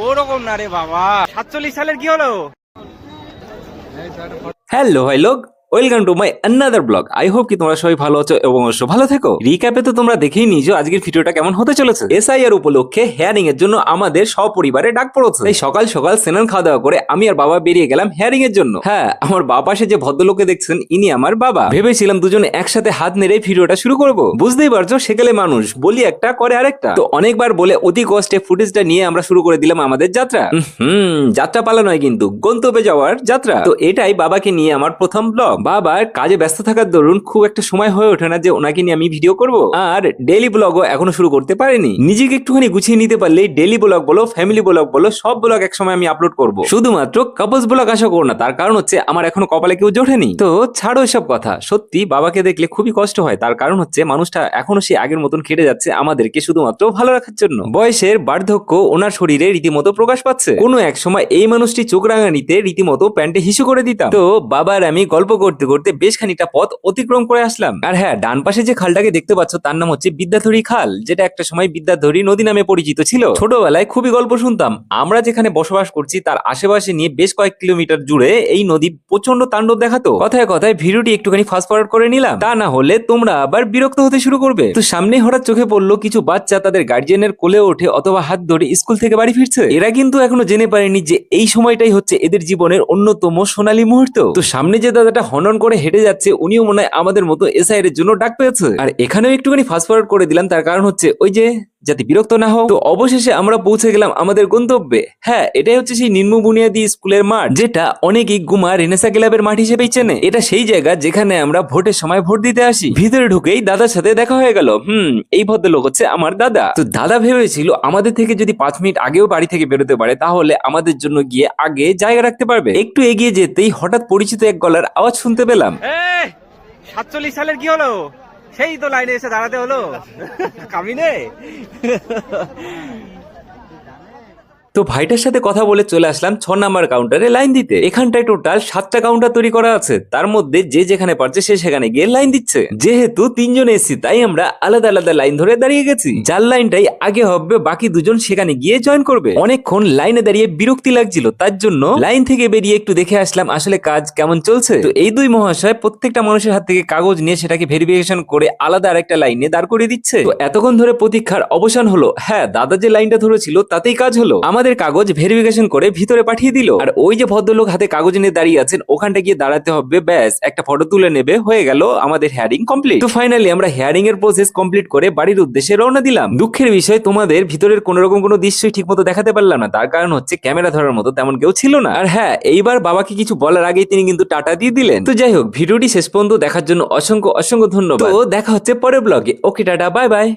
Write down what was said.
ওরকম না রে বাবা। সাতচল্লিশ সালের কি হলো? হ্যালো ভাই লোক welcome to my another blog I hope কি তোমরা সবাই ভালো আছো এবং অবশ্য ভালো থেকো। রিক্যাপে তো তোমরা দেখেই নিয়েছো আজকের ভিডিওটা কেমন হতে চলেছে। এসআইআর উপলক্ষে হেয়ারিং এর জন্য আমাদের সপরিবারে ডাক পড়েছে। তাই সকাল সকাল স্নান খাওয়া দাওয়া করে আমি আর বাবা বেরিয়ে গেলাম হেয়ারিং এর জন্য। হ্যাঁ আমার বাবা সে যে ভদ্রলোকে দেখছেন, ইনি আমার বাবা। ভেবেছিলাম দুজনে একসাথে হাত নেড়ে ভিডিওটা শুরু করব। বুঝতেই পারছ, সেকালে মানুষ, বলি একটা, করে আরেকটা। তো অনেকবার বলে অতি কষ্টে ফুটেজটা নিয়ে আমরা শুরু করে দিলাম আমাদের যাত্রা। হুম যাত্রা পালা নয় কিন্তু, গন্তব্যে যাওয়ার যাত্রা। তো এটাই বাবাকে নিয়ে আমার প্রথম ব্লগ বাবার কাজে ব্যস্ত থাকার দরুন খুব একটা সময় হয়ে ওঠে না যে ওনাকে নিয়ে আমি ভিডিও করব। আর ডেইলি ব্লগও এখনও শুরু করতে পারিনি। নিজেকে একটুখানি গুছিয়ে নিতে পারলেই ডেইলি ব্লগ বলো ফ্যামিলি ব্লগ বলো, সব ব্লগ একসময় আমি আপলোড করব। শুধুমাত্র কাপলস ব্লগ আশা করো না, তার কারণ হচ্ছে আমার এখনও কপালে কেউ জোটেনি। তো ছাড়ো এসব কথা। সত্যি বাবাকে দেখলে খুবই কষ্ট হয়, তার কারণ হচ্ছে মানুষটা এখনও সে আগের মতন খেটে যাচ্ছে আমাদেরকে শুধুমাত্র ভালো রাখার জন্য। বয়সের বার্ধক্য ওনার শরীরে রীতিমতো প্রকাশ পাচ্ছে। কোনো এক সময় এই মানুষটি চোখ রাঙানিতে রীতিমতো প্যান্টে হিসু করে দিতাম। তো বাবার আমি গল্প করতে করতে বেশ খানিকটা পথ অতিক্রম করে আসলাম। আর হ্যাঁ ডান পাশে যে খালটাকে দেখতে পাচ্ছ তার নাম হচ্ছে বিদ্যাধরী খাল, যেটা একটা সময় বিদ্যাধরী নদী নামে পরিচিত ছিল। ছোটবেলায় খুবই গল্প শুনতাম। আমরা যেখানে বসবাস করছি তার আশেপাশে নিয়ে বেশ কয়েক কিলোমিটার জুড়ে এই নদী প্রচণ্ড তাণ্ডব দেখাতো। কথায় কথায় ভিডিওটি একটুখানি ফাস্ট ফরওয়ার্ড করে নিলাম। তা না হলে তোমরা আবার বিরক্ত হতে শুরু করবে। তো সামনে হঠাৎ চোখে পড়ল কিছু বাচ্চা তাদের গার্জিয়ানের কোলে ওঠে অথবা হাত ধরে স্কুল থেকে বাড়ি ফিরছে। এরা কিন্তু এখনও জেনে পারেনি যে এই সময়টাই হচ্ছে এদের জীবনের অন্যতম সোনালী মুহূর্ত। তো সামনে যে দাদাটা হনন করে হেঁটে যাচ্ছে, উনিও মনে হয় আমাদের মতো এসআইয়ের জন্য ডাক পেয়েছে। আর এখানেও একটুখানি ফাস্ট ফরওয়ার্ড করে দিলাম, তার কারণ হচ্ছে ওই যে যাতে বিরক্ত না হোক তো অবশেষে আমরা পৌঁছে গেলাম আমাদের গন্তব্যে। হ্যাঁ এটাই হচ্ছে সেই নিম্ন বুনিয়াদী স্কুলের মাঠ, যেটা অনেকেই গুমা রেনেসা ক্লাবের মাঠ হিসেবেই চেনে। এটা সেই জায়গা যেখানে আমরা ভোটের সময় ভোট দিতে আসি। ভিতরে ঢুকেই দাদার সাথে দেখা হয়ে গেল। হুম, এই ভদ্রলোক হচ্ছে আমার দাদা। তো দাদা ভেবেছিল আমাদের থেকে যদি পাঁচ মিনিট আগেও বাড়ি থেকে বেরোতে পারে, তাহলে আমাদের জন্য গিয়ে আগে জায়গা রাখতে পারবে। একটু এগিয়ে যেতেই হঠাৎ পরিচিত এক গলার আওয়াজ শুনতে পেলাম। সাতচল্লিশ সালের কি হলো? সেই তো লাইনে এসে দাঁড়াতে হলো। কামিনে? তো ভাইটার সাথে কথা বলে চলে আসলাম ছ নাম্বার কাউন্টারে লাইন দিতে। এখানটায় টোটাল সাতটা কাউন্টার তৈরি করা আছে। তার মধ্যে যে যেখানে পারছে সে সেখানে গিয়ে লাইন দিচ্ছে। যেহেতু তিনজন এসছি তাই আমরা আলাদা আলাদা লাইন ধরে দাঁড়িয়ে গেছি। যার লাইনটাই আগে হবে, বাকি দুজন সেখানে গিয়ে জয়েন করবে। অনেকক্ষণ লাইনে দাঁড়িয়ে বিরক্তি লাগছিল। তার জন্য লাইন থেকে বেরিয়ে একটু দেখে আসলাম আসলে কাজ কেমন চলছে। তো এই দুই মহাশয় প্রত্যেকটা মানুষের হাত থেকে কাগজ নিয়ে সেটাকে ভেরিফিকেশন করে আলাদা আরেকটা লাইনে দাঁড় করিয়ে দিচ্ছে। তো এতক্ষণ ধরে প্রতীক্ষার অবসান হলো। হ্যাঁ দাদা যে লাইনটা ধরেছিল, তাতেই কাজ হলো। আমাদের কাগজ ভেরিফিকেশন করে ভিতরে পাঠিয়ে দিল। আর ওই যে ভদ্রলোক হাতে কাগজ নিয়ে দাঁড়িয়ে আছেন, ওখানটা গিয়ে দাঁড়াতে হবে, ব্যাস, একটা ফটো তুলে নেবে, হয়ে গেল আমাদের হেয়ারিং কমপ্লিট তো ফাইনালি আমরা হেয়ারিং এর প্রসেস কমপ্লিট করে বাড়ির উদ্দেশ্যে রওনা দিলাম। দুঃখের বিষয়, তোমাদের ভিতরের কোন রকম কোনো দৃশ্যই ঠিক মতো দেখাতে পারলাম না। তার কারণ হচ্ছে ক্যামেরা ধরার মতো তেমন কেউ ছিল না। আর হ্যাঁ এইবার বাবাকে কিছু বলার আগেই তিনি কিন্তু টাটা দিয়ে দিলেন। তো যাই হোক, ভিডিওটি শেষ পর্যন্ত দেখার জন্য অসংখ্য অসংখ্য ধন্যবাদ। তো দেখা হচ্ছে পরের ব্লগে ওকে টাটা বাই বাই